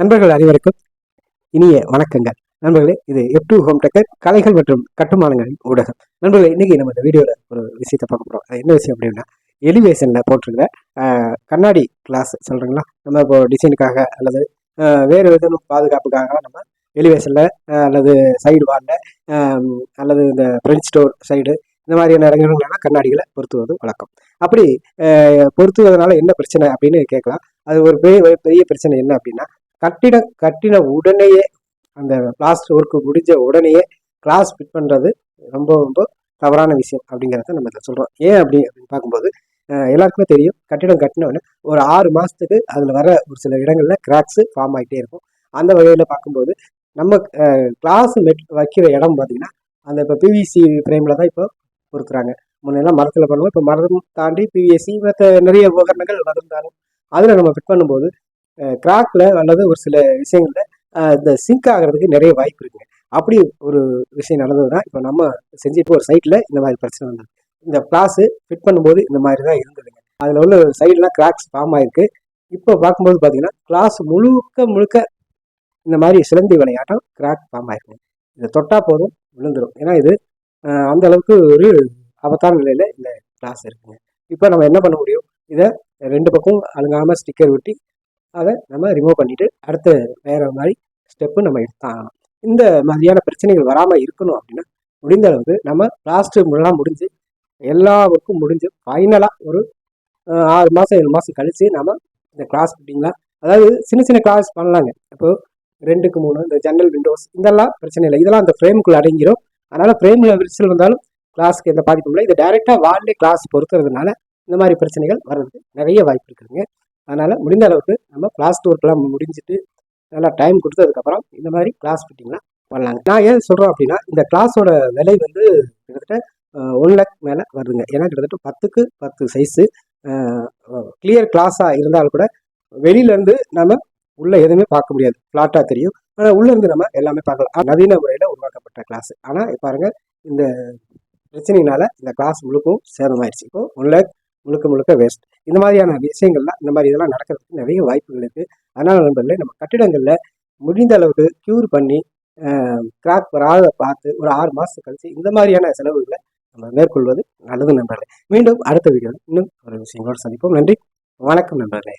நண்பர்கள் அனைவருக்கும் இனிய வணக்கங்கள். நண்பர்களே இது எப் டூ ஹோம் டெக்கர் கலைகள் மற்றும் கட்டுமானங்களின் ஊடகம். நண்பர்களே இன்னைக்கு நம்ம இந்த வீடியோவில் ஒரு விஷயத்தை பார்க்க போகிறோம் அது என்ன விஷயம் அப்படின்னா எலிவேஷனில் போட்டிருக்கிற கண்ணாடி கிளாஸ் சொல்கிறீங்களா நம்ம இப்போ டிசைனுக்காக அல்லது வேறு விதமும் பாதுகாப்புக்காக நம்ம எலிவேஷனில் அல்லது சைடு வாரில் அல்லது இந்த பிரெஞ்ச் ஸ்டோர் சைடு இந்த மாதிரியான இடங்கள்லாம் கண்ணாடிகளை பொருத்துவது வழக்கம். அப்படி பொருத்துவதனால என்ன பிரச்சனை அப்படின்னு கேட்கலாம். அது ஒரு பெரிய பெரிய பிரச்சனை என்ன அப்படின்னா கட்டிடம் கட்டின உடனேயே அந்த பிளாஸ்டர் ஒர்க்கு முடிஞ்ச உடனேயே கிளாஸ் ஃபிட் பண்ணுறது ரொம்ப ரொம்ப தவறான விஷயம் அப்படிங்கிறத நம்ம இதில் சொல்கிறோம் ஏன் அப்படி அப்படின்னு பார்க்கும்போது எல்லாருக்குமே தெரியும் கட்டிடம் கட்டினோடனே ஒரு ஆறு மாதத்துக்கு அதில் வர ஒரு சில இடங்களில் கிராக்ஸு ஃபார்ம் ஆகிட்டே இருக்கும். அந்த வகையில் பார்க்கும்போது நம்ம கிளாஸ் மெட் வைக்கிற இடம் பார்த்தீங்கன்னா அந்த இப்போ பிவிசி ஃப்ரேமில் தான் இப்போ பொறுக்கிறாங்க. முன்னெல்லாம் மரத்தில் பண்ணுவோம் இப்போ மரம் தாண்டி பிவிஎஸ்சி மற்ற நிறைய உபகரணங்கள் வந்திருந்தாலும் அதில் நம்ம ஃபிட் பண்ணும்போது கிராக்ல அல்லது ஒரு சில விஷயங்கள்ல இந்த சிங்க் ஆகிறதுக்கு நிறைய வாய்ப்பு இருக்குங்க அப்படி ஒரு விஷயம் நடந்ததுன்னா இப்போ நம்ம செஞ்சுட்டு ஒரு சைட்டில் இந்த மாதிரி பிரச்சனை வந்தது. இந்த கிளாஸு ஃபிட் பண்ணும்போது இந்த மாதிரி தான் இருந்ததுங்க. அதில் உள்ள சைட்லாம் கிராக்ஸ் ஃபார்ம் ஆயிருக்கு. இப்போ பார்க்கும்போது பார்த்தீங்கன்னா கிளாஸ் முழுக்க முழுக்க இந்த மாதிரி சிலந்தி விளையாட்டம் கிராக் ஃபார்ம் ஆயிருக்குங்க இதை தொட்டா போதும் விழுந்துடும் ஏன்னா இது அந்த அளவுக்கு ஒரு ஆபத்தான நிலையில் இந்த கிளாஸ் இருக்குங்க. இப்போ நம்ம என்ன பண்ண முடியும்? இதை ரெண்டு பக்கம் அழுங்காமல் ஸ்டிக்கர் ஒட்டி அதை நம்ம ரிமூவ் பண்ணிட்டு அடுத்து வேற மாதிரி ஸ்டெப்பு நம்ம எடுத்தாகணும் இந்த மாதிரியான பிரச்சனைகள் வராமல் இருக்கணும் அப்படின்னா முடிந்த அளவுக்கு நம்ம லாஸ்ட்டு முன்னெல்லாம் முடிஞ்சு எல்லா ஒர்க்கும் முடிஞ்சு ஃபைனலாக ஒரு ஆறு மாதம் ஏழு மாதம் கழித்து நம்ம இந்த கிளாஸ் ஃபிட்டிங்லாம் அதாவது சின்ன சின்ன கிளாஸ் பண்ணலாங்க. இப்போ ரெண்டுக்கு மூணு இந்த ஜன்னல் விண்டோஸ் இதெல்லாம் பிரச்சனை இல்லை. இதெல்லாம் அந்த ஃப்ரேமுக்குள்ளே அடங்கிரும். அதனால் ஃப்ரேமில் விரிசல் வந்தாலும் கிளாஸ்க்கு எந்த பாதிப்பும் இல்லை. இது டைரெக்டாக வால்லே கிளாஸ் பொறுத்துறதுனால இந்த மாதிரி பிரச்சனைகள் வர்றதுக்கு நிறைய வாய்ப்பு இருக்குதுங்க. அதனால் முடிந்த அளவுக்கு நம்ம கிளாஸ் ஒர்க்லாம் முடிஞ்சிட்டு நல்லா டைம் கொடுத்ததுக்கப்புறம் இந்த மாதிரி கிளாஸ் ஃபிட்டிங்லாம் பண்ணலாங்க. நான் ஏன் சொல்கிறோம் அப்படின்னா இந்த கிளாஸோட விலை வந்து கிட்டத்தட்ட ஒன் லேக் மேலே வருதுங்க. ஏன்னா கிட்டத்தட்ட பத்துக்கு பத்து சைஸு கிளியர் கிளாஸாக இருந்தாலும் கூட வெளியிலேருந்து நம்ம உள்ளே எதுவுமே பார்க்க முடியாது. ஃப்ளாட்டாக தெரியும். ஆனால் உள்ளேருந்து நம்ம எல்லாமே பார்க்கலாம். நவீன முறையில் உருவாக்கப்பட்ட கிளாஸ் ஆனால் பாருங்கள் இந்த பிரச்சனையினால இந்த கிளாஸ் முழுக்கவும் சேதமாயிடுச்சு இப்போ ஒன் லேக் முழுக்க முழுக்க வேஸ்ட் இந்த மாதிரியான விஷயங்கள்லாம் இந்த மாதிரி இதெல்லாம் நடக்கிறதுக்கு நிறைய வாய்ப்புகள் இருக்குது அதனால் நண்பர்களே நம்ம கட்டிடங்களில் முடிந்த அளவுக்கு க்யூர் பண்ணி கிராக் வராத பார்த்து ஒரு ஆறு மாதத்துக்கு கழிச்சு இந்த மாதிரியான செலவுகளை நம்ம மேற்கொள்வது நல்லது நண்பர்களே. மீண்டும் அடுத்த வீடியோவில் இன்னும் ஒரு விஷயங்களோடு சந்திப்போம். நன்றி. வணக்கம் நண்பர்களே.